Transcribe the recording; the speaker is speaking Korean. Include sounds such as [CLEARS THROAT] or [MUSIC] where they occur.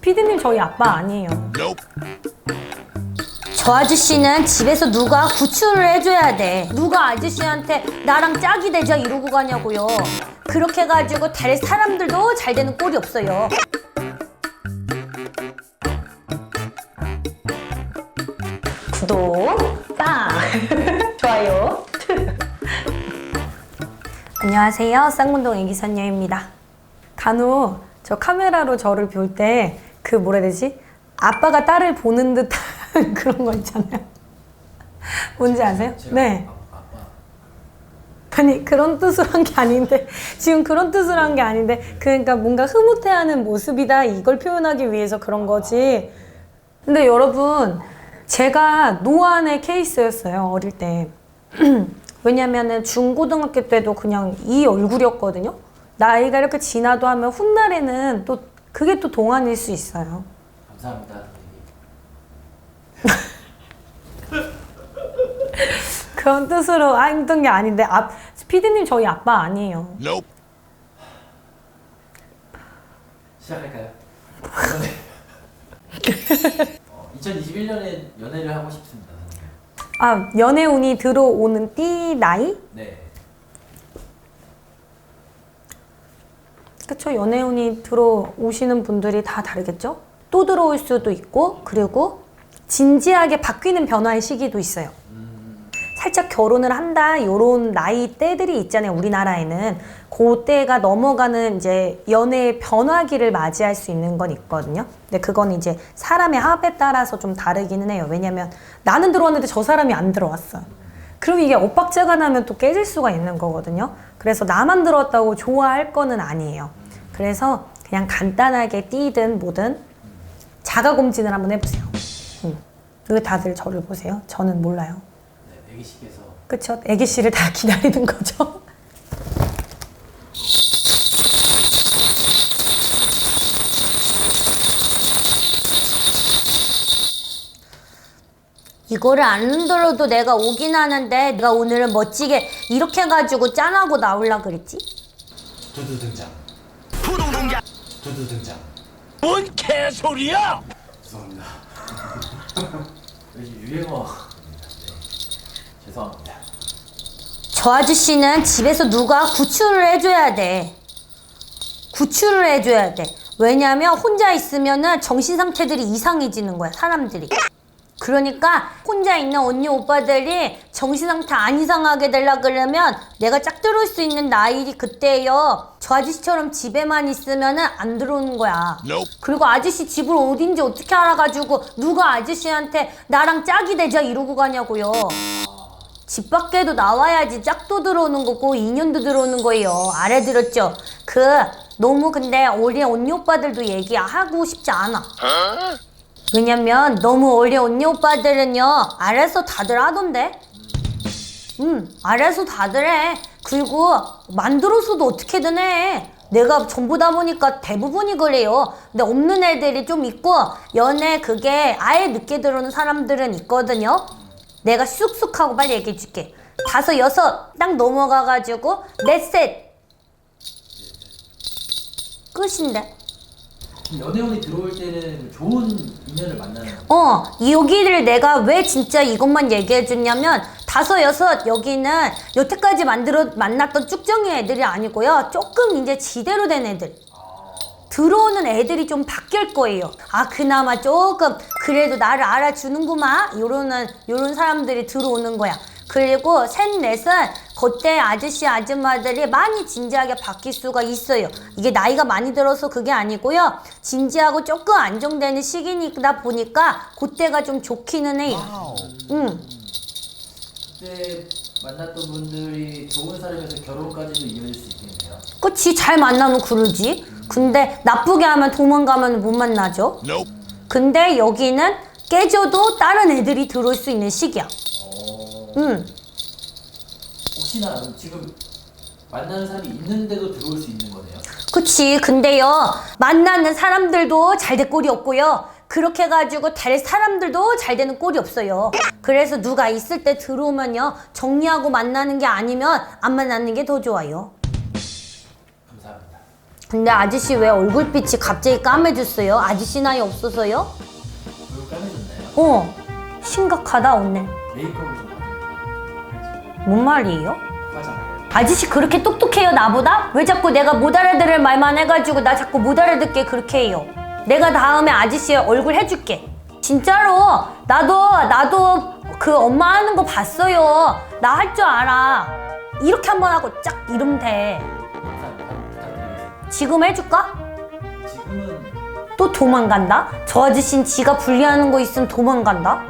피디님 저희 아빠 아니에요. 저 아저씨는 집에서 누가 구출을 해줘야 돼. 누가 아저씨한테 나랑 짝이 되자 이러고 가냐고요. 그렇게 해가지고 될 사람들도 잘 되는 꼴이 없어요. 구독, 빵, [LAUGHS] 좋아요. [LAUGHS] 안녕하세요. 쌍문동 애기선녀입니다. 간혹 저 카메라로 저를 볼 때 그 뭐라 해야 되지? 아빠가 딸을 보는 듯한 [LAUGHS] 그런 거 있잖아요. [LAUGHS] 뭔지 아세요? 네. 아니 그런 뜻으로 한 게 아닌데 지금 그런 뜻으로 한 게 아닌데 그러니까 뭔가 흐뭇해하는 모습이다 이걸 표현하기 위해서 그런 거지 근데 여러분 제가 노안의 케이스였어요 어릴 때 [CLEARS THROAT] 왜냐면은 중고등학교 때도 그냥 이 얼굴이었거든요 나이가 이렇게 지나도 하면 훗날에는 또 그게 또 동안일 수 있어요 감사합니다. [LAUGHS] 그런 뜻으로 했던 게 아닌데 아, 피디님 저희 아빠 아니에요 Nope. 시작할까요? [LAUGHS] 어, 2021년에 연애를 하고 싶습니다. 아 연애 운이 들어오는 띠 나이? 네. 그쵸? 연애운이 들어오시는 분들이 다 다르겠죠? 또 들어올 수도 있고 그리고 진지하게 바뀌는 변화의 시기도 있어요. 살짝 결혼을 한다 요런 나이 때들이 있잖아요 우리나라에는. 그 때가 넘어가는 이제 연애의 변화기를 맞이할 수 있는 건 있거든요. 근데 그건 이제 사람의 합에 따라서 좀 다르기는 해요. 왜냐면 나는 들어왔는데 저 사람이 안 들어왔어. 그럼 이게 엇박자가 나면 또 깨질 수가 있는 거거든요. 그래서 나만 들어왔다고 좋아할 거는 아니에요 그래서 그냥 간단하게 띠든 뭐든 자가 검진을 한번 해보세요 음. 왜 다들 저를 보세요? 저는 몰라요 네, 애기씨께서 그쵸? 애기 씨를 다 기다리는 거죠. 이거를 안 흔들어도 내가 오긴 하는데 내가 오늘은 멋지게 이렇게 해가지고 짠하고 나올라 그랬지? 두두 등장. 두두 등장. 뭔 개소리야? 죄송합니다. [LAUGHS] 요즘 유행어. 네. 죄송합니다. 저 아저씨는 집에서 누가 구출을 해줘야 돼. 구출을 해줘야 돼. 왜냐면 혼자 있으면은 정신 상태들이 이상해지는 거야, 사람들이. 그러니까 혼자 있는 언니 오빠들이 정신 상태 안 이상하게 되려 그러면 내가 짝 들어올 수 있는 나이 그때예요. 저 아저씨처럼 집에만 있으면은 안 들어오는 거야. 그리고 아저씨 집을 어딘지 어떻게 알아가지고 누가 아저씨한테 나랑 짝이 되자 이러고 가냐고요. 집 밖에도 나와야지 짝도 들어오는 거고 인연도 들어오는 거예요. 알아 들었죠? 그 너무 근데 우리 언니 오빠들도 얘기하고 싶지 않아. 왜냐면 너무 언니 오빠들은요 알아서 다들 하던데. 음 알아서 다들 해. 그리고 만들어서도 어떻게든 해. 내가 전부 다 보니까 대부분이 그래요. 근데 없는 애들이 좀 있고 연애 그게 아예 늦게 들어오는 사람들은 있거든요. 내가 쑥쑥 하고 빨리 얘기해 줄게. 다섯 여섯 딱 넘어가 가지고 넷셋 끝인데. 연애운이 들어올 때는 좋은 인연을 만나는 거. 어, 여기를 내가 왜 진짜 이것만 얘기해 줬냐면 다섯 여섯 여기는 여태까지 만들어 만났던 쭉정이 애들이 아니고요. 조금 이제 지대로 된 애들. 들어오는 애들이 좀 바뀔 거예요. 아, 그나마 조금 그래도 나를 알아주는구만. 요러는 요런 사람들이 들어오는 거야. 그리고 셋 넷은 그때 아저씨 아줌마들이 많이 진지하게 바뀔 수가 있어요. 이게 나이가 많이 들어서 그게 아니고요. 진지하고 조금 안정되는 시기니다 보니까 그때가 좀 좋기는 해요. 응. 그때 만났던 분들이 좋은 사람에서 결혼까지도 이어질 수 있겠네요. 그치 잘 만나면 그러지. 근데 나쁘게 하면 도망가면 못 만나죠. Nope. 근데 여기는 깨져도 다른 애들이 들어올 수 있는 시기야. 어, 응. 혹시나 지금 만나는 사람이 있는데도 들어올 수 있는 거네요. 그치. 근데요, 만나는 사람들도 잘 될 꼴이 없고요. 그렇게 해가지고 될 사람들도 잘 되는 꼴이 없어요. 그래서 누가 있을 때 들어오면요, 정리하고 만나는 게 아니면 안 만나는 게 더 좋아요. 감사합니다. 근데 아저씨 왜 얼굴빛이 갑자기 까매졌어요? 아저씨 나이 없어서요? 얼굴 까매졌나요? 어 심각하다 오늘 메이크업을 좀 뭔 말이에요? 아저씨 그렇게 똑똑해요 나보다? 왜 자꾸 내가 못 알아들을 말만 해가지고 나 자꾸 못 알아듣게 그렇게 해요 내가 다음에 아저씨의 얼굴 해줄게 진짜로 나도 나도 그 엄마 하는 거 봤어요 나 할 줄 알아 이렇게 한 번 하고 쫙 이러면 돼. 지금 해줄까? 지금은 또 도망간다? 저 아저씨는 지가 분리하는 거 있으면 도망간다?